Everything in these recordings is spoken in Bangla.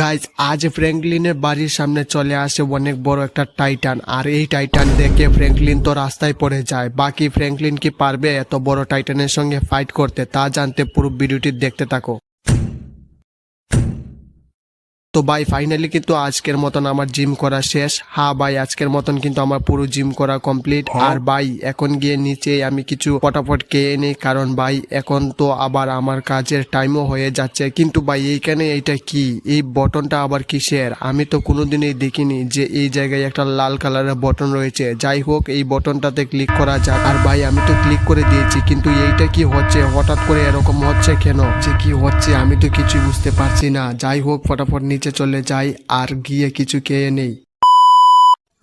গাইজ আজ ফ্র্যাঙ্কলিনের বাড়ির সামনে চলে আসে অনেক বড় একটা টাইটান। আর এই টাইটান দেখে ফ্র্যাঙ্কলিন তো রাস্তায় পড়ে যায়। বাকি ফ্র্যাঙ্কলিন কি পারবে এত বড় টাইটানের সঙ্গে ফাইট করতে, তা জানতে পুরো ভিডিওটি দেখতে থাকো। তো ভাই ফাইনালি কিন্তু আজকের মতন আমার জিম করা শেষ। হ্যাঁ ভাই আজকের মতন কিন্তু আমার পুরো জিম করা কমপ্লিট আর ভাই এখন গিয়ে নিচে আমি কিছু ফটাফট খেয়ে নিই কারণ ভাই এখন তো আবার আমার কাজের টাইমও হয়ে যাচ্ছে। কিন্তু ভাই এইখানে এইটা কি? এই বটনটা আবার কিসের? আমি তো কোনোদিনই দেখিনি যে এই জায়গায় একটা লাল কালারের বটন রয়েছে। যাই হোক এই বটনটাতে ক্লিক করা যাক। আর ভাই আমি তো ক্লিক করে দিয়েছি কিন্তু এইটা কি হচ্ছে? হঠাৎ করে এরকম হচ্ছে কেন? যে কি হচ্ছে আমি তো কিছু বুঝতে পারছি না। যাই হোক ফটাফট নিচে চলে যাই আর গিয়ে কিছু খেয়ে নেই।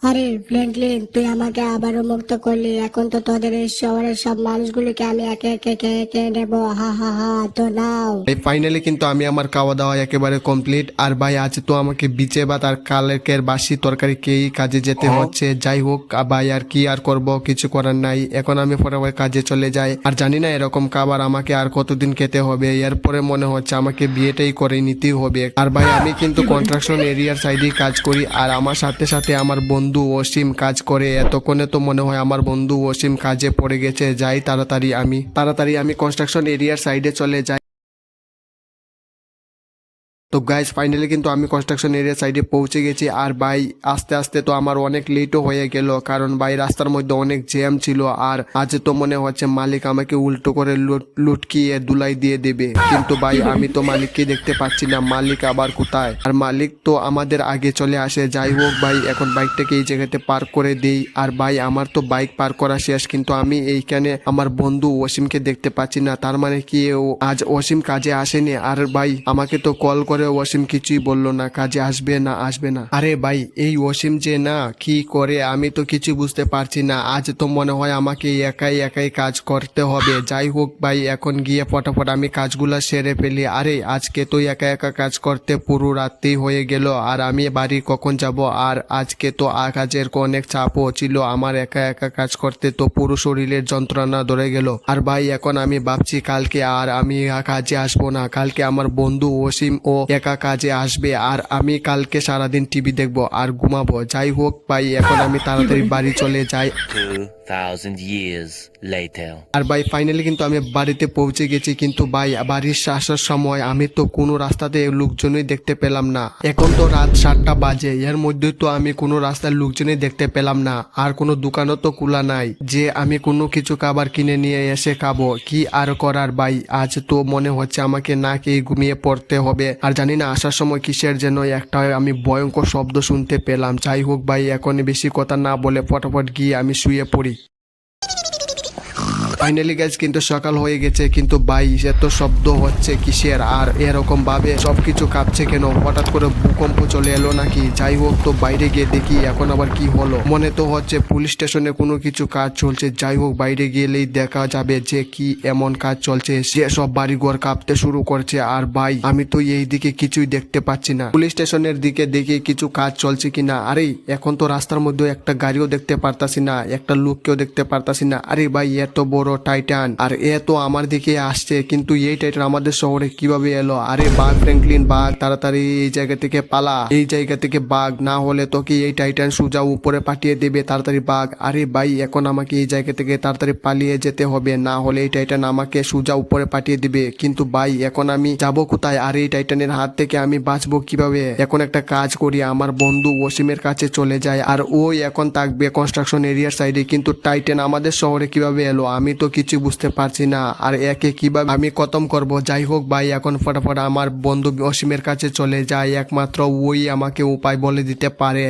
আরে ফ্র্যাঙ্কলিন তুই আমাকে আবারও মুক্ত করলি। এখন তো তোদের এই শহরের সব মানুষগুলিকে আমি একে একে খেয়ে খেয়ে নেব। হা হা হা তো নাও। এই ফাইনালি কিন্তু আমি আমার খাওয়া দাওয়া একেবারে কমপ্লিট আর ভাই আজ তো আমাকে বিচে ভাত আর কালের বাসি তরকারি খেয়েই কাজে যেতে হচ্ছে। যাই হোক ভাই আর কি আর করব? কিছু করার নাই। এখন আমি ফটাফট কাজে চলে যাই। আর জানি না এরকম খাবার আমাকে আর কতদিন খেতে হবে। এরপরে মনে হচ্ছে আমাকে বিয়েটাই করে নিতেই হবে। আর ভাই আমি কিন্তু কন্ট্রাকশন এরিয়ার সাইডেই কাজ করি। আর আমার সাথে সাথে আমার বন্ধু ওসিম কাজ করে। এতক্ষণে তো মনে হয় আমার বন্ধু অসীম কাজে পড়ে গেছে। যাই তাড়াতাড়ি আমি তাড়াতাড়ি আমি কনস্ট্রাকশন এরিয়ার সাইডে চলে যাই। গাইজ ফাইনালি কিন্তু আমি কনস্ট্রাকশন এরিয়া সাইডে পৌঁছে গেছি। আর ভাই, আস্তে আস্তে তো আমার অনেক লেটও হয়ে গেল। কারণ ভাই, রাস্তার মধ্যে অনেক জ্যাম ছিল। আর আজ তো মনে হচ্ছে মালিক আমাকে উল্টো করে লুট- লুটকিয়ে দুলাই দিয়ে দেবে। কিন্তু ভাই, আমি তো মালিককে দেখতে পাচ্ছি না। মালিক আবার কোথায়? আর মালিক তো আমাদের আগে চলে আসে। যাই হোক ভাই, এখন বাইকটাকে এই জায়গাতে পার্ক করে দেই। আর ভাই, আমার তো বাইক পার্ক করা শেষ। কিন্তু আমি এইখানে আমার বন্ধু ওসিমকে দেখতে পাচ্ছি না। তার মানে কি আজ ওসিম কাজে আসেনি। আর ভাই, আমাকে তো কল করে ওসিম কিছুই বলল না, কাজে আসবে না আসবে না। আরে ভাই, এই ওসিম যে না, কি করে? আমি তো কিছু বুঝতে পারছি না। আজ তো মনে হয় আমাকে একাই একাই কাজ করতে হবে। যাই হোক ভাই, এখন গিয়ে ফটাফট আমি কাজগুলো সেরে ফেলি। আরে, আজকে তো একা একা কাজ করতে পুরো রাত্রি হয়ে গেল, আর আমি বাড়ি কখন যাব? আর আজকে তো আ- কাজের অনেক চাপও ছিল। আমার একা একা কাজ করতে তো পুরো শরীরের যন্ত্রণা ধরে গেল। আর ভাই, এখন আমি ভাবছি কালকে আর আমি কাজে আসব না। কালকে আমার বন্ধু ওসিম ও একা কাজে আসবে আর আমি কালকে সারাদিন টিভি দেখব আর ঘুমাবো। যাই হোক ভাই এখন আমি তাড়াতাড়ি বাড়ি চলে যাই। 2,000 years later. আর ভাই ফাইনালি কিন্তু আমি বাড়িতে পৌঁছে গেছি। কিন্তু ভাই বাড়ির আসার সময় আমি তো কোনো রাস্তাতে লোকজনই দেখতে পেলাম না। এখন তো রাত সাতটা বাজে। এর মধ্যে তো আমি কোনো রাস্তার লোকজনই দেখতে পেলাম না। আর কোনো দোকানও তো খোলা নাই। যে আমি কোনো কিছু খাবার কিনে নিয়ে এসে খাব কি আর করার ভাই? আজ তো মনে হচ্ছে আমাকে না খেয়ে ঘুমিয়ে পড়তে হবে। আর জানি না, আসার সময় কিসের যেন একটা আমি ভয়ঙ্কর শব্দ শুনতে পেলাম। যাই হোক ভাই এখন বেশি কথা না বলে ফটাফট গিয়ে আমি শুয়ে পড়ি। ফাইনালি গাইজ কিন্তু সকাল হয়ে গেছে, কিন্তু ভাই এত শব্দ হচ্ছে কিসের? আর এরকম ভাবে সবকিছু কাঁপছে কেন? হঠাৎ করে ভূকম্প চলে এলো নাকি? যাই হোক, তো বাইরে গিয়ে দেখি এখন আবার কি হলো। মনে তো হচ্ছে পুলিশ স্টেশনে কোনো কিছু কাজ চলছে। যাই হোক, বাইরে গেলেই দেখা যাবে যে কি এমন কাজ চলছে। সে সব বাড়িঘর কাঁপতে শুরু করছে। আর ভাই, আমি তো এই দিকে কিছুই দেখতে পাচ্ছি না। পুলিশ স্টেশনের দিকে দেখি কিছু কাজ চলছে কিনা। আরে, এখন তো রাস্তার মধ্যে একটা গাড়িও দেখতে পারতাছি না, একটা লোককেও দেখতে পারতাছি না। আরে ভাই, এত বড় টাইটান। আর এ তো আমার দিকে আসছে, কিন্তু এই টাইটান আমাদের শহরে কীভাবে এলো? আরে বাঘ, ফ্র্যাঙ্কলিন বাঘ, তাড়াতাড়ি এই জায়গা থেকে পালা। এই জায়গা থেকে বাঘ, না হলে তোকে এই টাইটান সোজা উপরে পাঠিয়ে দেবে, তাড়াতাড়ি বাঘ। আরে ভাই, এখন আমাকে এই জায়গা থেকে তাড়াতাড়ি পালিয়ে যেতে হবে, না হলে এই টাইটান আমাকে সোজা উপরে পাঠিয়ে দিবে। কিন্তু ভাই, এখন আমি যাব কোথায়? আর এই টাইটানের হাত থেকে আমি বাঁচবো কীভাবে? এখন একটা কাজ করি, আমার বন্ধু ওসিমের কাছে চলে যায়, আর ওই এখন থাকবে কনস্ট্রাকশন এরিয়ার সাইডে কিন্তু টাইটান আমাদের শহরে কীভাবে এলো? আমি তো কিছু বুঝতে পারছি না। আর একে কীভাবে আমি খতম করব? যাই হোক ভাই, এখন ফটাফট আমার বন্ধু অসীমের কাছে চলে যায়। একমাত্র ওই আমাকে উপায় বলে দিতে পারে।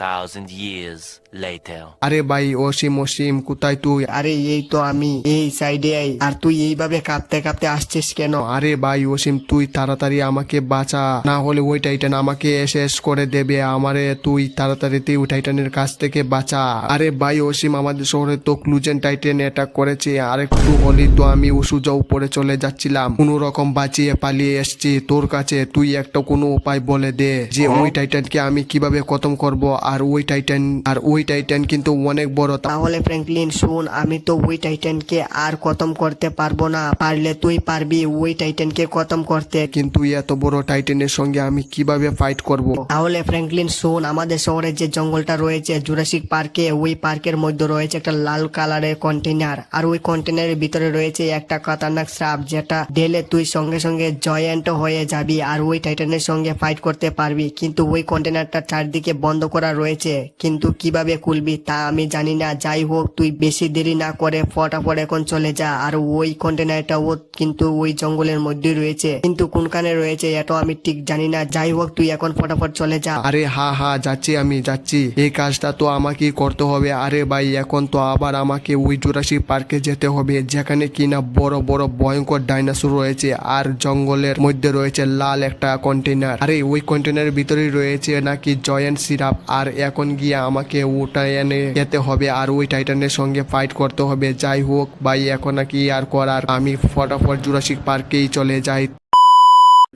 2,000 years later. আরে ভাই অসীম অসীম কোথায় তুই? আরে এই তো আমি এই সাইডে আই। আর তুই এইভাবে কাঁপতে কাঁপতে আসছিস কেন? আরে ভাই অসীম তুই তাড়াতাড়ি আমাকে বাঁচা। না হলে ওই টাইটান আমাকে শেষ করে দেবে। আমারে তুই তাড়াতাড়ি তুই ওই টাইটানের কাছ থেকে বাঁচা। আরে ভাই অসীম আমাদের শহরে তো ক্লুজেন টাইটেন অ্যাটাক করেছে। আর একটু হলি তো আমি ওষুজা উপরে চলে যাচ্ছিলাম। কোনো রকম বাঁচিয়ে পালিয়ে এসছি তোর কাছে। তুই একটা কোনো উপায় বলে দে যে ওই টাইটানকে আমি কীভাবে খতম করব। আর ওই টাইটান আর ওই টাইটান কিন্তু অনেক বড় তাহলে ফ্র্যাঙ্কলিন শুন আমি তো ওই টাইটানকে আর খতম করতে পারব না। পারলে তুই পারবি ওই টাইটানকে খতম করতে। কিন্তু এত বড় টাইটানের সঙ্গে আমি কীভাবে ফাইট করব? তাহলে ফ্র্যাঙ্কলিন শোন আমাদের শহরে যে জঙ্গলটা রয়েছে জুরাসিক পার্কে ওই পার্কের মধ্যে রয়েছে একটা লাল কালারের কন্টেনার আর ওই কন্টেনারের ভিতরে রয়েছে একটা খতরনাক শ্রাপ যেটা ঢেলে তুই সঙ্গে সঙ্গে জয়েন্ট হয়ে যাবি আর ওই টাইটানের সঙ্গে ফাইট করতে পারবি। কিন্তু ওই কন্টেনারটা চারদিকে বন্ধ করা রয়েছে। কিন্তু কীভাবে খুলবি তা আমি জানি না। যাই হোক, তুই বেশি দেরি না করে ফটাফট এখন চলে যা। আর ওই কন্টেনারটা ও কিন্তু ওই জঙ্গলের মধ্যে রয়েছে। কিন্তু কোনখানে রয়েছে এটা আমি ঠিক জানি না। যাই হোক, তুই এখন ফটাফট চলে যা। আরে হা হা, যাচ্ছি আমি, যাচ্ছি। এই কাজটা তো আমাকেই করতে হবে। আরে ভাই, এখন তো আবার আমাকে ওই জুরাসিক পার্কে যেতে হবে, যেখানে কিনা বড় বড় ভয়ঙ্কর ডাইনোসর রয়েছে আর জঙ্গলের মধ্যে রয়েছে লাল একটা কন্টেনার আরে, ওই কন্টেনারের ভিতরেই রয়েছে নাকি জয়েন্ট সিরাপ? আর এখন গিয়ে আমাকে ওটা এনে যেতে হবে আর ওই টাইটানের সঙ্গে ফাইট করতে হবে। যাই হোক, ভাই, এখন নাকি আর করার? আমি ফটাফট জুরাসিক পার্কেই চলে যাই।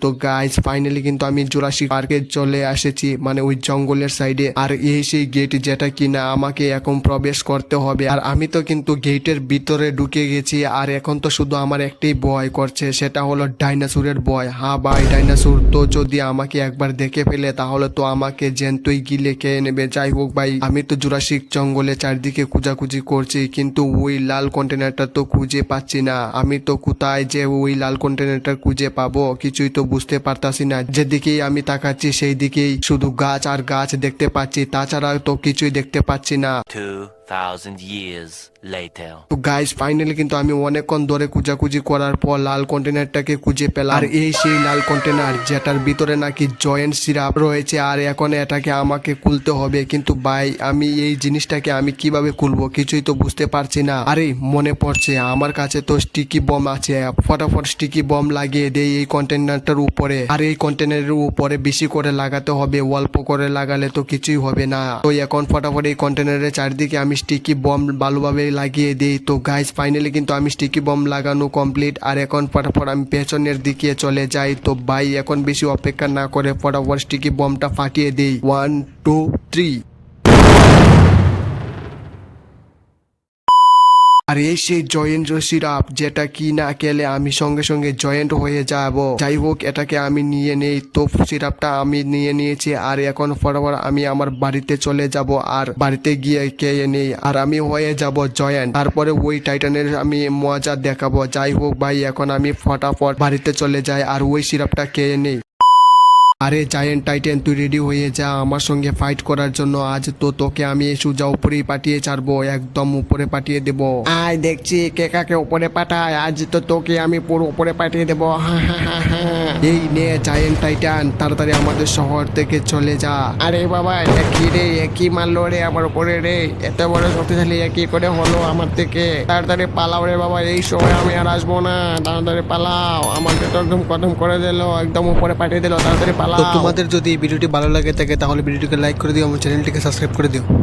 তো গাইস ফাইনালি কিন্তু আমি জুরাসিক পার্কে চলে এসেছি মানে ওই জঙ্গলের সাইডে আর এই সেই গেট যেটা কিনা আমাকে এখন প্রবেশ করতে হবে। আর আমি তো কিন্তু গেটের ভিতরে ঢুকে গেছি, আর এখন তো শুধু আমার একটাই ভয় করছে, সেটা হলো ডাইনাসুরের ভয় হ্যাঁ ভাই ডাইনাসুর তো যদি আমাকে একবার দেখে ফেলে, তাহলে তো আমাকে জেনতই গিলে খেয়ে নেবে। যাই হোক ভাই, আমি তো জুরাসিক জঙ্গলে চারদিকে খোঁজাখুঁজি করছি, কিন্তু ওই লাল কন্টেনারটা তো খুঁজে পাচ্ছি না। আমি তো কোথায় যে ওই লাল কন্টেনারটা খুঁজে পাবো? কিছুই তো বুঝতে পারতাছি না। যেদিকেই আমি তাকাচ্ছি সেই দিকেই শুধু গাছ আর গাছ দেখতে পাচ্ছি। তাছাড়া তো কিছুই দেখতে পাচ্ছি না। 2,000 years later. তো গাইস ফাইনালি কিন্তু আমি অনেকক্ষণ ধরে খুঁজাখুঁজি করার পর লাল কন্টেনারটাকে খুঁজে পেলাম। আর এই সেই লাল কন্টেনার যেটার ভিতরে নাকি জয়েন্ট সিরাপ রয়েছে আর এখন এটাকে আমাকে খুলতে হবে। কিন্তু ভাই আমি এই জিনিসটাকে আমি কীভাবে খুলবো কিছুই তো বুঝতে পারছি না। আরে মনে পড়ছে আমার কাছে তো স্টিকি বম আছে। ফটাফট স্টিকি বম লাগিয়ে দেই এই কন্টেনারটার উপরে। আর এই কন্টেনারের উপরে বেশি করে লাগাতে হবে অল্প করে লাগালে তো কিছুই হবে না। তো এখন ফটাফট এই কন্টেনারের চারদিকে আমি স্টিকি বম ভালোভাবে লাগিয়ে দিই। তো গাইস ফাইনালি কিন্তু আমি স্টিকি বম লাগানো কমপ্লিট আর এখন ফটাফট আমি পেছনের দিকে চলে যাই। তো ভাই এখন বেশি অপেক্ষা না করে ফটাফট স্টিকি বমটা ফাটিয়ে দিই। ওয়ান টু থ্রি আর এই সেই জয়েন্ট সিরাপ যেটা কি না খেলে আমি সঙ্গে সঙ্গে জয়েন্ট হয়ে যাব। যাই হোক, এটাকে আমি নিয়ে নেই। তো সিরাপটা আমি নিয়ে নিয়েছি আর এখন ফটাফট আমি আমার বাড়িতে চলে যাব আর বাড়িতে গিয়ে খেয়ে নেই। আর আমি হয়ে যাব জয়েন্ট। তারপরে ওই টাইটানের আমি মজা দেখাবো। যাই হোক ভাই, এখন আমি ফটাফট বাড়িতে চলে যাই আর ওই সিরাপটা খেয়ে নেই। আরে জায়েন্ট টাইটেন, তুই রেডি হয়ে যা, আমার সঙ্গে ফাইট করার জন্য। আজ তো তোকে আমি সুজা উপরেই পাঠিয়ে ছাড়বো, একদম উপরে পাঠিয়ে দেব। আয়, দেখছি কে কাকে উপরে পাঠায়। আজ তো তোকে আমি পুরো উপরে পাঠিয়ে দেবো। এই নে জায়েন্ট টাইটান, তাড়াতাড়ি আমাদের শহর থেকে চলে যা। আরে বাবা কি রে এ কি মারলো রে আমার উপরে রে। এত বড় শক্তিশালী একই করে হলো আমার থেকে। তাড়াতাড়ি পালাও রে বাবা, এই সময় আমি আর আসব না। তাড়াতাড়ি পালাও, আমাকে তো একদম কদম করে দিল, একদম উপরে পাঠিয়ে দিল। তাড়াতাড়ি তো তোমাদের যদি ভিডিওটি ভালো লাগে থাকে, তাহলে ভিডিওটিকে লাইক করে দিও, আমার চ্যানেলটিকে সাবস্ক্রাইব করে দিও।